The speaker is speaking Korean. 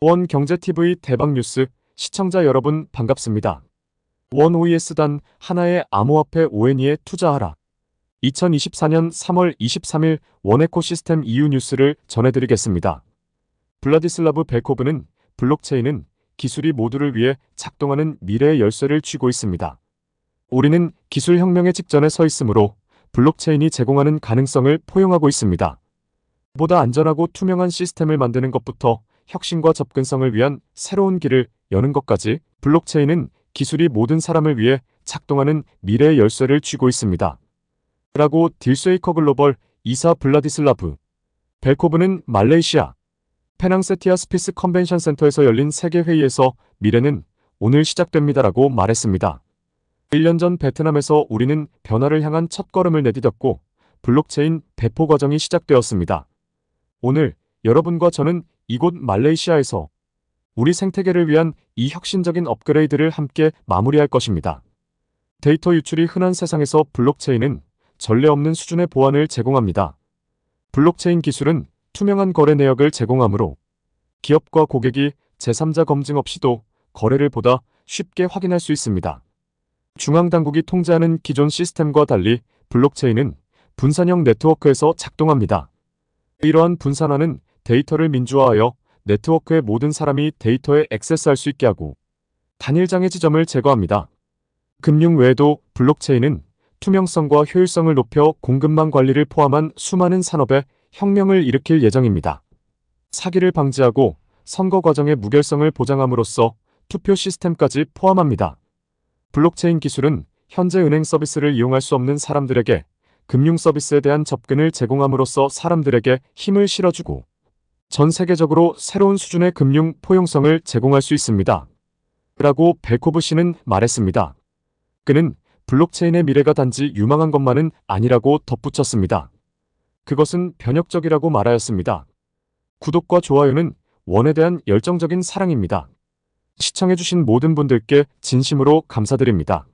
원 경제TV 대박 뉴스 시청자 여러분 반갑습니다. 원 OES단 하나의 암호화폐 ONE에 투자하라. 2024년 3월 23일 원에코시스템 EU 뉴스를 전해드리겠습니다. 블라디슬라브 벨코브는 블록체인은 기술이 모두를 위해 작동하는 미래의 열쇠를 쥐고 있습니다. 우리는 기술 혁명의 직전에 서 있으므로 블록체인이 제공하는 가능성을 포용하고 있습니다. 보다 안전하고 투명한 시스템을 만드는 것부터 혁신과 접근성을 위한 새로운 길을 여는 것까지 블록체인은 기술이 모든 사람을 위해 작동하는 미래의 열쇠를 쥐고 있습니다. 라고 딜스웨이커 글로벌 이사 블라디슬라브 벨코브는 말레이시아 페낭세티아 스피스 컨벤션 센터에서 열린 세계 회의에서 미래는 오늘 시작됩니다라고 말했습니다. 1년 전 베트남에서 우리는 변화를 향한 첫걸음을 내디뎠고 블록체인 배포 과정이 시작되었습니다. 오늘 여러분과 저는 이곳 말레이시아에서 우리 생태계를 위한 이 혁신적인 업그레이드를 함께 마무리할 것입니다. 데이터 유출이 흔한 세상에서 블록체인은 전례 없는 수준의 보안을 제공합니다. 블록체인 기술은 투명한 거래 내역을 제공하므로 기업과 고객이 제3자 검증 없이도 거래를 보다 쉽게 확인할 수 있습니다. 중앙당국이 통제하는 기존 시스템과 달리 블록체인은 분산형 네트워크에서 작동합니다. 이러한 분산화는 데이터를 민주화하여 네트워크의 모든 사람이 데이터에 액세스할 수 있게 하고 단일장애 지점을 제거합니다. 금융 외에도 블록체인은 투명성과 효율성을 높여 공급망 관리를 포함한 수많은 산업에 혁명을 일으킬 예정입니다. 사기를 방지하고 선거 과정의 무결성을 보장함으로써 투표 시스템까지 포함합니다. 블록체인 기술은 현재 은행 서비스를 이용할 수 없는 사람들에게 금융 서비스에 대한 접근을 제공함으로써 사람들에게 힘을 실어주고 전 세계적으로 새로운 수준의 금융 포용성을 제공할 수 있습니다. 라고 벨코브 씨는 말했습니다. 그는 블록체인의 미래가 단지 유망한 것만은 아니라고 덧붙였습니다. 그것은 변혁적이라고 말하였습니다. 구독과 좋아요는 원에 대한 열정적인 사랑입니다. 시청해주신 모든 분들께 진심으로 감사드립니다.